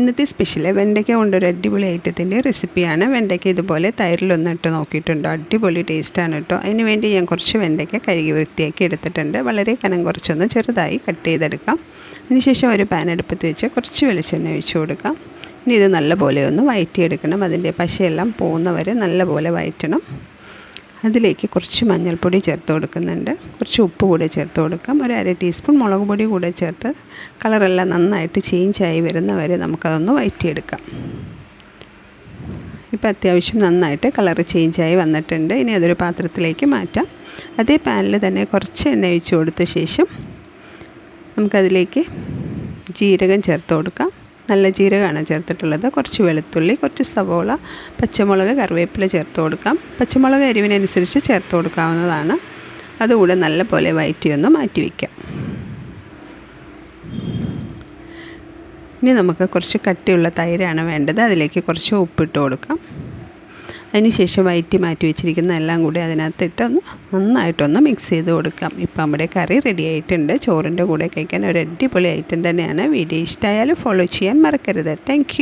ഇന്നത്തെ സ്പെഷ്യൽ വെണ്ടയ്ക്ക കൊണ്ടൊരു അടിപൊളി ഐറ്റത്തിന്റെ റെസിപ്പിയാണ് വെണ്ടയ്ക്ക ഇതുപോലെ തൈരിലൊന്ന് ഇട്ട് നോക്കിയിട്ടുണ്ട്. അടിപൊളി ടേസ്റ്റാണ് കേട്ടോ അതിന് വേണ്ടി ഞാൻ കുറച്ച് വെണ്ടയ്ക്ക കഴുകി വൃത്തിയാക്കി എടുത്തിട്ടുണ്ട്. വളരെ കനം കുറച്ചൊന്ന് ചെറുതായി കട്ട് ചെയ്തെടുക്കാം. അതിനുശേഷം ഒരു പാൻ അടുപ്പത്ത് വെച്ച് കുറച്ച് വെളിച്ചെണ്ണ ഒഴിച്ചു കൊടുക്കാം. ഇനി ഇത് നല്ലപോലെ ഒന്ന് വയറ്റിയെടുക്കണം. അതിന്റെ പശയെല്ലാം പോകുന്നവരെ നല്ലപോലെ വയറ്റണം. അതിലേക്ക് കുറച്ച് മഞ്ഞൾപ്പൊടി ചേർത്ത് കൊടുക്കുന്നുണ്ട്. കുറച്ച് ഉപ്പ് കൂടെ ചേർത്ത് കൊടുക്കാം. ഒരു അര ടീസ്പൂൺ മുളക് പൊടി കൂടെ ചേർത്ത് കളറെല്ലാം നന്നായിട്ട് ചേഞ്ചായി വരുന്നവരെ നമുക്കതൊന്ന് വയറ്റിയെടുക്കാം. ഇപ്പോൾ അത്യാവശ്യം നന്നായിട്ട് കളറ് ചേഞ്ചായി വന്നിട്ടുണ്ട്. ഇനി അതൊരു പാത്രത്തിലേക്ക് മാറ്റാം. അതേ പാനിൽ തന്നെ കുറച്ച് എണ്ണ ഒഴിച്ച് കൊടുത്ത ശേഷം നമുക്കതിലേക്ക് ജീരകം ചേർത്ത് കൊടുക്കാം. നല്ല ജീരകമാണ് ചേർത്തിട്ടുള്ളത്. കുറച്ച് വെളുത്തുള്ളി കുറച്ച് സവോള പച്ചമുളക് കറിവേപ്പില ചേർത്ത് കൊടുക്കാം. പച്ചമുളക് എരിവിനനുസരിച്ച് ചേർത്ത് കൊടുക്കാവുന്നതാണ്. അതുകൂടെ നല്ല പോലെ വയറ്റി ഒന്ന് മാറ്റി വയ്ക്കാം ഇനി നമുക്ക് കുറച്ച് കട്ടിയുള്ള തൈരാണ് വേണ്ടത്. അതിലേക്ക് കുറച്ച് ഉപ്പിട്ട് കൊടുക്കാം. അതിനുശേഷം വയറ്റി മാറ്റി വെച്ചിരിക്കുന്ന എല്ലാം കൂടി അതിനകത്തിട്ട് ഒന്ന് നന്നായിട്ടൊന്ന് മിക്സ് ചെയ്ത് കൊടുക്കാം. ഇപ്പം നമ്മുടെ കറി റെഡി ആയിട്ടുണ്ട്. ചോറിന്റെ കൂടെ കഴിക്കാൻ ഒരു അടിപൊളി ഐറ്റം തന്നെയാണ്. വീഡിയോ ഇഷ്ടമായാലും ഫോളോ ചെയ്യാൻ മറക്കരുത്. താങ്ക്